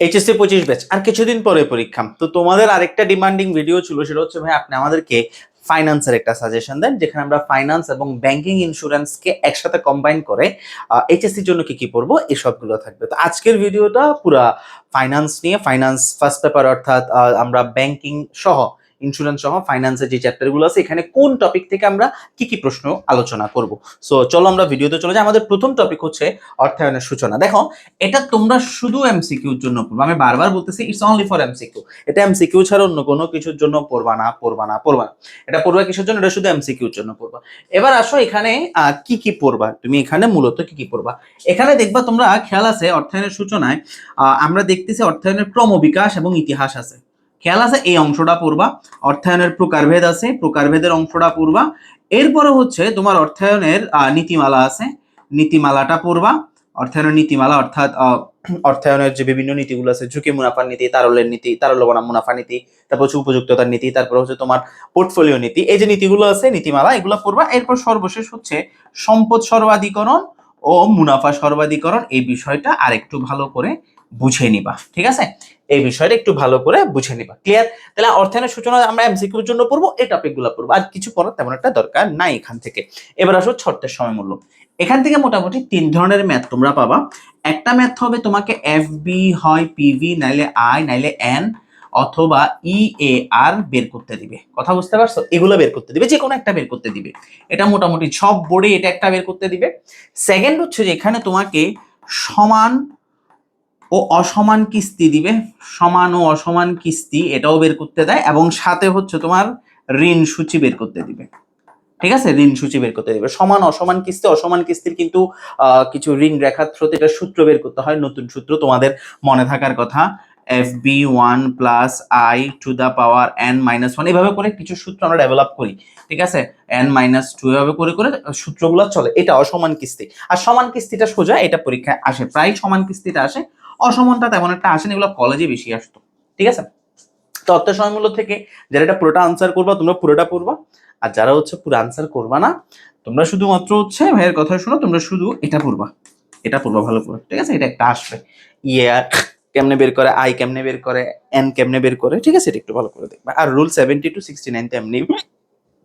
HSC পঁচিশ batch আর কিছুদিন পরে পরীক্ষা। তো তোমাদের আরেকটা ডিমান্ডিং ভিডিও ছিল, সেটা হচ্ছে, ভাই, আপনি আমাদেরকে ফাইন্যান্সের একটা সাজেশন দেন, যেখানে আমরা ফাইন্যান্স এবং ব্যাংকিং ইন্স্যুরেন্সকে একসাথে কম্বাইন করে এইচএসসির জন্য কি কি পড়ব এসবগুলো থাকবে। তো আজকের ভিডিওটা পুরা ফাইন্যান্স নিয়ে ফাইন্যান্স ফার্স্ট পেপার অর্থাৎ আমরা ব্যাংকিং সহ ইন্স্যুরেন্স সহ ফাইন্যান্সের যে চ্যাপ্টারগুলো আছে, এখানে কোন টপিক থেকে আমরা কি কি প্রশ্ন আলোচনা করব? সো চলো আমরা ভিডিওতে চলে যাই। আমাদের প্রথম টপিক হচ্ছে অর্থায়নের সূচনা। দেখো, এটা তোমরা শুধু এমসিকিউর জন্য পড়বে। আমি বারবার বলতেছি ইটস অনলি ফর এমসিকিউ এটা এমসিকিউ ছাড়া অন্য কোনো কিছুর জন্য পড়বা না পড়বা না, পড়বা এটা পড়বা কিসের জন্য? এটা শুধু এমসিকিউর জন্য পড়বা। এবার আসো এখানে কি কি পড়বা? তুমি এখানে মূলত কি কি পড়বা? এখানে দেখবা তোমরা, খেয়াল আছে, অর্থায়নের সূচনায় আমরা দেখতেছি অর্থায়নের ক্রমবিকাশ এবং ইতিহাস আছে। খেয়াল আছে? এই অংশটা পড়বা অর্থায়নের প্রকারভেদ আছে, প্রকারভেদের অংশটা পড়বা এরপরে হচ্ছে তোমার অর্থায়নের নীতিমালা আছে। নীতিমালাটা পড়বা অর্থায়নের নীতিমালা অর্থাৎ অর্থায়নের যে বিভিন্ন নীতিগুলো আছে, ঝুঁকি মুনাফার নীতি, তারল্যের নীতি, তারল্য বনাম মুনাফা নীতি, তারপর হচ্ছে উপযুক্ততার নীতি, তারপর হচ্ছে তোমার পোর্টফোলিও নীতি। এই যে নীতিগুলো আছে, নীতিমালা, এগুলো পড়বা এরপর সর্বশেষ হচ্ছে সম্পদ সর্বাধিকরণ ও মুনাফা সর্বাধিকরণ। এই বিষয়টা আরেকটু ভালো করে বুঝে নিবা, ঠিক আছে? এই বিষয়টা একটু ভালো করে বুঝে নিবা। ক্লিয়ার তাহলে অর্থায়নের সূচনা আমরা এমসিকিউর জন্য পড়ব, এই টপিকগুলো পড়ব। আর কিছু পড়ার তেমন একটা দরকার নাই এখান থেকে। এবার আসো ছত্রের সময় মূল্য এখান থেকে মোটামুটি তিন ধরনের ম্যাথ তোমরা পাবা। একটা ম্যাথ হবে তোমাকে এফ বি হয় পিভি নাইলে আই নাইলে এন অথবা ই এ আর বের করতে দিবে। কথা বুঝতে পারছ? এগুলো বের করতে দিবে যে কোনো একটা বের করতে দিবে। এটা মোটামুটি সব বোর্ডে এটা একটা বের করতে দিবে। সেকেন্ড হচ্ছে যে এখানে তোমাকে সমান ও অসমান কিস্তি দিবে, সমান ও অসমান কিস্তি এটাও বের করতে দেয় এবং সাথে হচ্ছে তোমার ঋণ সূচি বের করতে দিবে। ঠিক আছে? ঋণ সূচি বের করতে দিবে। সমান, অসমান কিস্তি, অসমান কিস্তির কিন্তু কিছু ঋণ রেখার থ্রোতে এটা সূত্র বের করতে হয়, নতুন সূত্র তোমাদের মনে থাকার কথা। F B one plus I to the power N minus one এভাবে করে কিছু সূত্র আমরা ডেভেলপ করি। ঠিক আছে? এন মাইনাস টু এভাবে করে করে সূত্রগুলো চলে। এটা অসমান কিস্তি। আর সমান কিস্তিটা সোজা, এটা পরীক্ষায় আসে। প্রায় সমান কিস্তিটা আসে অসমানটা তেমন একটা আসেনি, এগুলো কলেজে বেশি আসতো, ঠিক আছে? তত্ত্ব সময়মূল্য থেকে যারা এটা পুরোটা আনসার করবা, তোমরা পুরোটা পড়বা, আর যারা হচ্ছে পুরো আনসার করবা না, তোমরা শুধুমাত্র হচ্ছে ভাইয়ের কথা শোনো, তোমরা শুধু এটা পড়বা এটা পড়বা ভালো করে, ঠিক আছে? এটা একটা আসবে। ইয়ার কেমনে বের করে আই কেমনে বের করে এন কেমনে বের করে, ঠিক আছে? এটা একটু ভালো করে দেখবা। আর rule seventy two sixty nine তেমনি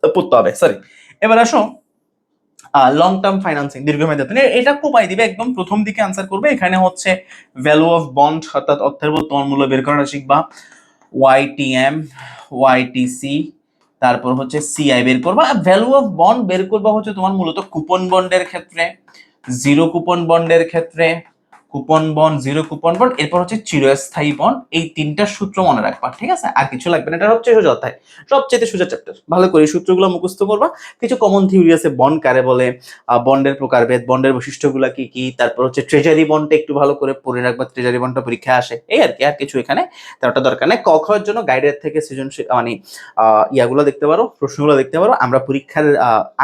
পড়তে হবে সরি এবার আসো লং টার্ম ফাইন্যান্সিং দীর্ঘমেয়াদী অর্থ। এ- এটা কোপাই দিবে, একদম প্রথম দিকে আনসার করবে। এখানে হচ্ছে ভ্যালু অফ বন্ড অর্থাৎ অর্থের বর্তমান মূল্য বের করাটা শিখবা। ওয়াইটিএম ওয়াইটিসি তারপর হচ্ছে সিআই বের করবা। ভ্যালু অফ বন্ড বের করবা হচ্ছে তোমার মূলত কুপন বন্ডের ক্ষেত্রে জিরো কুপন বন্ডের ক্ষেত্রে coupon bond zero coupon bond এরপর হচ্ছে চিরস্থায়ী বন্ড এই তিনটা সূত্র মনে রাখবা, ঠিক আছে? আর কিছু লাগবে না, এটা হচ্ছে সোজা অধ্যায় সবচেয়ে সোজা চ্যাপ্টার ভালো করে এই সূত্রগুলো মুখস্থ করবা। কিছু কমন থিওরি আছে বন্ড কারে বলে বন্ডের প্রকারভেদ বন্ডের বৈশিষ্ট্যগুলো কি কি, তারপর হচ্ছে ট্রেজারি বন্ডটা একটু ভালো করে পড়ে রাখবা ট্রেজারি বন্ডটা পরীক্ষা আসে, এই আর কি, আর কিছু এখানে তেমনটা দরকার নেই। ক খয়ের জন্য গাইডের থেকে সৃজনশীল মানে ইয়াগুলো দেখতে পারো, প্রশ্নগুলো দেখতে পারো, আমরা পরীক্ষার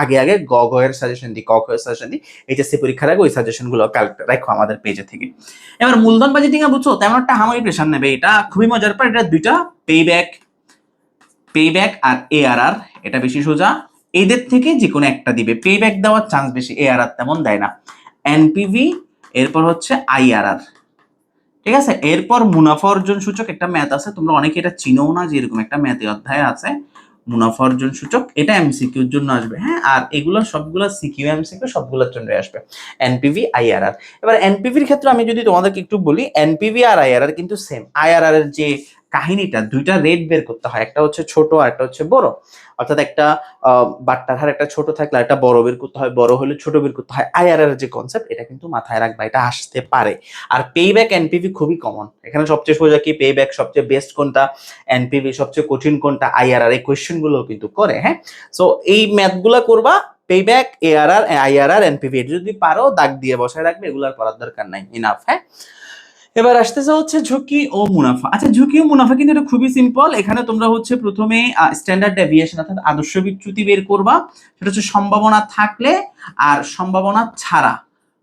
আগে আগে গ গয়ের সাজেশন দিই, ক খয়ের সাজেশন দিই, এইচএসসি পরীক্ষার আগে ওই সাজেশনগুলো কালেক্ট রাখো আমাদের পেজে থেকে। এবার মূলধন বাজেটিং এ বুঝছ, তেমন একটা হামারি প্রেশার নেবে এটা। খুবই মজার পর এটা দুইটা পে ব্যাক পে ব্যাক আর এ আর আর এটা বেশি সোজা। এদের থেকে যে কোনো একটা দিবে। পে ব্যাক দেওয়ার চান্স বেশি এ আর আর তেমন দেয় না। এনপিভি এরপর হচ্ছে আইআরআর ঠিক আছে? এরপর মুনাফা অর্জন সূচক, একটা ম্যাথ আছে, তোমরা অনেকে এটা চিনোও না যে এরকম একটা ম্যাথ অধ্যায় আছে। মুনাফা অর্জন সূচক, এটা এমসিকিউর জন্য আসবে। হ্যাঁ আর এগুলো সবগুলো সিকিউ এমসিকিউ সবগুলোর জন্য আসবে। এনপিভি আইআরআর এবার এনপিভির ক্ষেত্রে আমি যদি তোমাদেরকে একটু বলি এনপিভি আর আইআরআর কিন্তু সেম আইআরআর এর যে কাহিনীটা দুইটা রেট বের করতে হয়, একটা হচ্ছে ছোট আর একটা হচ্ছে বড়। অর্থাৎ একটা বাট্টার হার একটা ছোট থাকলে একটা বড় বের করতে হয়, বড় হলে ছোট বের করতে হয়। আই আর আইআরআর যে কনসেপ্ট এটা কিন্তু মাথায় রাখবা, এটা আসতে পারে। আর পে ব্যাক এনপিভি খুবই কমন এখানে সবচেয়ে সোজা কি পে ব্যাক সবচেয়ে বেস্ট কোনটা? এনপিভি সবচেয়ে কঠিন কোনটা? আইআরআর এই কোয়েশ্চেনগুলো কিন্তু করে হ্যাঁ? সো এই ম্যাথগুলো করবা pay back ARR IRR NPV যদি পারো, দাগ দিয়ে বসায় রাখবে, এগুলো আর করার দরকার নাই ইনাফ হ্যাঁ? এবার আসতেছে হচ্ছে ঝুঁকি ও মুনাফা। আচ্ছা ঝুঁকি ও মুনাফা কিন্তু এটা খুবই সিম্পল এখানে তোমরা হচ্ছে প্রথমে স্ট্যান্ডার্ড ডেভিয়েশন অর্থাৎ আদর্শ বিচ্যুতি বের করবা। সেটা হচ্ছে সম্ভাবনা থাকলে আর সম্ভাবনা ছাড়া।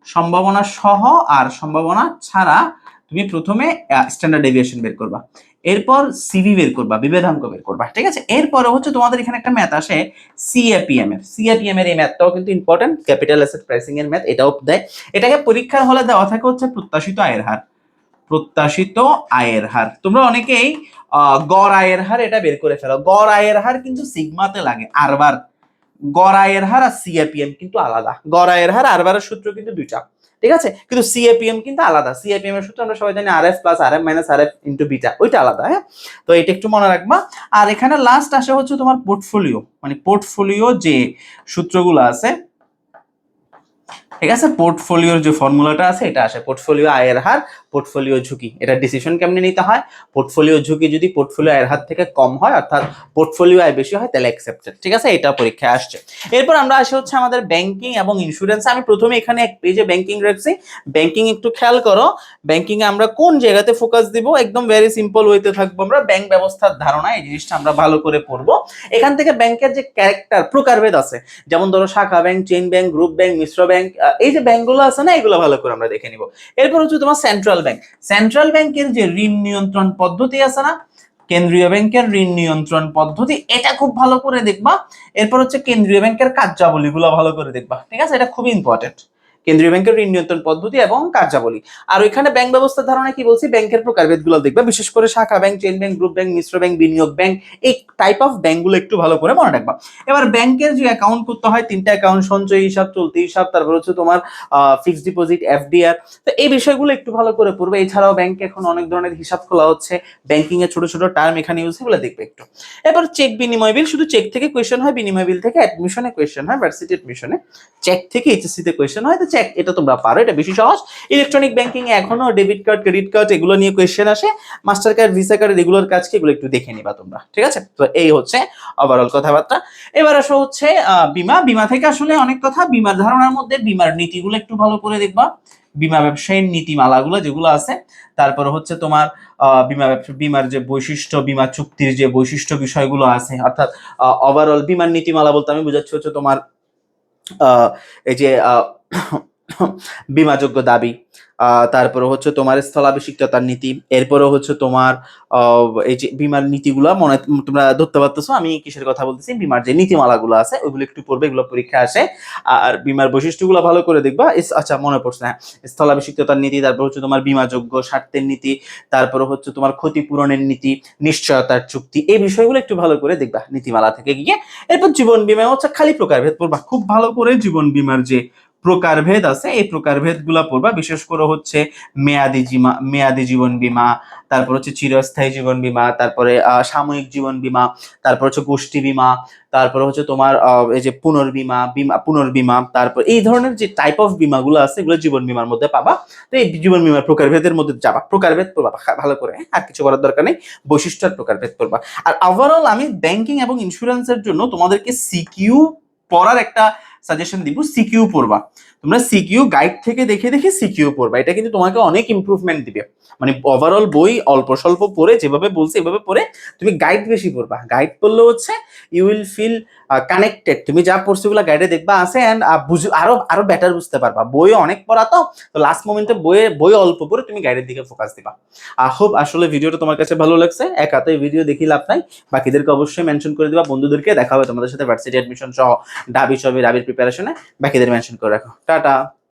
সম্ভাবনা সহ আর সম্ভাবনা ছাড়া তুমি প্রথমে স্ট্যান্ডার্ড ডেভিয়েশন বের করবা। এরপর সিভি বের করবা বিভেদাঙ্ক বের করবা, ঠিক আছে? এরপরে হচ্ছে তোমাদের এখানে একটা ম্যাথ আসে সিএপিএম এর সিএপিএম এর এই ম্যাথটাও কিন্তু ইম্পর্টেন্ট ক্যাপিটাল অ্যাসেট প্রাইসিং এর ম্যাথ এটাও দেয়। এটাকে পরীক্ষার হলে দেওয়া থাকে হচ্ছে প্রত্যাশিত আয়ের হার। প্রত্যাশিত আয়ের হার। তোমরা অনেকেই গড় আয়ের হার এটা বের করে ফেলো। গড় আয়ের হার কিন্তু সিগমাতে লাগে, আরবার। গড় আয়ের হার আর সিএপিএম কিন্তু আলাদা। গড় আয়ের হার আরবারের সূত্র কিন্তু দুইটা। ঠিক আছে? কিন্তু সিএপিএম কিন্তু আলাদা। সিএপিএম এর সূত্র আমরা সবাই জানি R F plus R F minus R F into beta ওইটা আলাদা হ্যাঁ? তো এটা একটু মনে রাখবা। আর এখানে লাস্ট আসে হচ্ছে তোমার পোর্টফোলিও মানে পোর্টফোলিও যে সূত্রগুলো আছে ঠিক আছে? পোর্টফোলিওর যে ফর্মুলাটা আছে, এটা আসে পোর্টফোলিও আয়ের হার পোর্টফোলিও ঝুঁকি। এটা ডিসিশন কেমনে নিতে হয়? পোর্টফোলিও ঝুঁকি যদি পোর্টফোলিও আয়ের হার থেকে কম হয়, অর্থাৎ পোর্টফোলিও আয় বেশি হয়, তাহলে অ্যাকসেপ্টেড ঠিক আছে? এটা পরীক্ষায় আসছে। এরপর আমরা আসি হচ্ছে আমাদের ব্যাংকিং এবং ইন্স্যুরেন্স আমি প্রথমে এখানে এক পেজে ব্যাংকিং রাখছি। ব্যাংকিং একটু খেয়াল করো। ব্যাংকিং আমরা কোন জায়গাতে ফোকাস দিব? একদম ভেরি সিম্পল ওয়েতে থাকব আমরা। ব্যাংক ব্যবস্থার ধারণা, এই জিনিসটা আমরা ভালো করে পড়ব। এখান থেকে ব্যাংকের যে ক্যারেক্টার প্রকারভেদ আছে। যেমন ধরো শাখা bank chain bank group bank মিশ্র ব্যাংক এই যে ব্যাংকগুলো আছে না, এগুলো ভালো করে আমরা দেখে নিব। এরপর হচ্ছে তোমার সেন্ট্রাল ব্যাংক সেন্ট্রাল ব্যাংকের যে ঋণ নিয়ন্ত্রণ পদ্ধতি আছে না, কেন্দ্রীয় ব্যাংকের ঋণ নিয়ন্ত্রণ পদ্ধতি, এটা খুব ভালো করে দেখবা। এরপর হচ্ছে কেন্দ্রীয় ব্যাংকের কার্যাবলীগুলো ভালো করে দেখবা। ঠিক আছে? এটা খুবই ইম্পর্টেন্ট কেন্দ্রীয় ব্যাংকের ঋণ নিয়ন্ত্রণ পদ্ধতি এবং কার্যাবলী। আর ওইখানে ব্যাংক ব্যবস্থার ধারণা কি বলছি? ব্যাংকের প্রকারভেদগুলো দেখবা, বিশেষ করে শাখা bank, chain bank, group bank, মিশ্র ব্যাংক, বিনিয়োগ ব্যাংক, এই টাইপ অফ ব্যাংকগুলো একটু ভালো করে মনে রাখবা। এবার ব্যাংকের যে অ্যাকাউন্ট করতে হয়, তিনটা অ্যাকাউন্ট সঞ্চয় হিসাব, চলতি হিসাব, তারপর হচ্ছে তোমার ফিক্সড ডিপোজিট এফডিআর তো এই বিষয়গুলো একটু ভালো করে পড়বে। এছাড়াও ব্যাংকে এখন অনেক ধরনের হিসাব খোলা হচ্ছে। ব্যাংকিং এর ছোট ছোট টার্ম এখানে ইউজ এগুলো দেখবে একটু। এবার চেক বিনিময় বিল শুধু চেক থেকে কোয়েশ্চেন হয়, বিনিময় বিল থেকে অ্যাডমিশনে কোয়েশ্চেন হয় ভার্সিটি অ্যাডমিশনে চেক থেকে এইচএসসি তে কোয়েশ্চেন হয়, তো চেক এটা তোমরা পারো, এটা বেশি সহজ। ইলেকট্রনিক ব্যাংকিং এখনও ডেবিট কার্ড ক্রেডিট কার্ড এগুলো নিয়ে কোয়েশ্চেন আসে। Master card visa card regular কাজ কি এগুলো একটু দেখে নিবা তোমরা, ঠিক আছে? তো এই হচ্ছে ওভারঅল কথাবার্তা। এবার আসো হচ্ছে বিমা। বিমা থেকে আসলে অনেক কথা, বিমার ধারণার মধ্যে বিমার নীতিগুলো একটু ভালো করে দেখবা। বিমা ব্যবসায়ীর নীতিমালাগুলো যেগুলো আছে, তারপর হচ্ছে তোমার বিমা ব্যবসা, বিমার যে বৈশিষ্ট্য, বিমা চুক্তির যে বৈশিষ্ট্য বিষয়গুলো আছে, অর্থাৎ ওভারঅল বিমার নীতিমালা বলতে আমি বোঝাচ্ছি হচ্ছে তোমার এই যে বিমাযোগ্য দাবি। তারপরে হচ্ছে তোমার স্থলাভিষিক্ততার নীতি এরপরে হচ্ছে তোমার এই যে বিমার নীতিগুলো মনে, তোমরা ধরতে পারতেছো, আমি কিসের কথা বলতেছি? বিমার যে নীতিমালাগুলো আছে, ওইগুলো একটু পড়বে, এগুলো পরীক্ষা আসে। আর বিমার বৈশিষ্ট্যগুলো ভালো করে দেখবা। আচ্ছা মনে পড়ছে হ্যাঁ। স্থলাভিষিক্ততার নীতি, তারপর হচ্ছে তোমার বিমাযোগ্য স্বার্থের নীতি তারপরে হচ্ছে তোমার ক্ষতিপূরণের নীতি, নিশ্চয়তার চুক্তি, এই বিষয়গুলো একটু ভালো করে দেখবা নীতিমালা থেকে গিয়ে। এরপর জীবন বীমা হচ্ছে খালি প্রকারভেদ পড়বা। খুব ভালো করে জীবন বীমার যে প্রকারভেদ আছে, এই প্রকারভেদগুলা পড়বা। বিশেষ করে হচ্ছে মেয়াদি জীমা, মেয়াদি জীবন বীমা, তারপর হচ্ছে চিরস্থায়ী জীবন বীমা, তারপরে সাময়িক জীবন বীমা, তারপর হচ্ছে গোষ্ঠী বীমা, তারপর হচ্ছে তোমার এই যে পুনর্বীমা, বীমা, পুনর্বীমা, তারপর এই ধরনের যে টাইপ অফ বীমাগুলো আছে, এগুলো জীবন বীমার মধ্যে পাবা। তো এই জীবন বীমার প্রকারভেদের মধ্যে যাবা। প্রকারভেদ পড়বা ভালো করে হ্যাঁ? আর কিছু করার দরকার নেই। বৈশিষ্ট্য আর প্রকারভেদ পড়বা। আর ওভারঅল আমি ব্যাংকিং এবং ইন্স্যুরেন্সের জন্য তোমাদেরকে সিকিউ পড়ার একটা সাজেশন দিব সিকিউ পড়বা। তোমরা সিকিউ গাইড থেকে দেখে দেখে সিকিউ পড়বা। এটা কিন্তু তোমাকে অনেক ইম্প্রুভমেন্ট দিবে। মানে ওভারঅল বই অল্প স্বল্প পড়ে, যেভাবে বলছে এভাবে পড়ে তুমি গাইড বেশি পড়বা। গাইড পড়লে হচ্ছে ইউ উইল ফিল কানেক্টেড তুমি যা পড়ছো ওগুলো গাইডে দেখবা, আছে অ্যান্ড বুঝ, আরও আরও বেটার বুঝতে পারবা। বই অনেক পড়া তো তো লাস্ট মোমেন্টে বইয়ে, বই অল্প পড়ে তুমি গাইডের দিকে ফোকাস দিবা। আই হোপ আসলে ভিডিওটা তোমার কাছে ভালো লাগছে। এক হাতে ভিডিও দেখি লাভ নাই। বাকিদেরকে অবশ্যই মেনশন করে দিবা। বন্ধুদেরকে দেখা হবে তোমাদের সাথে ভার্সিটি অ্যাডমিশন সহ। ডাবি সবই ডাবির প্রিপারেশনে বাকিদের মেনশন করে রাখো। টাটা!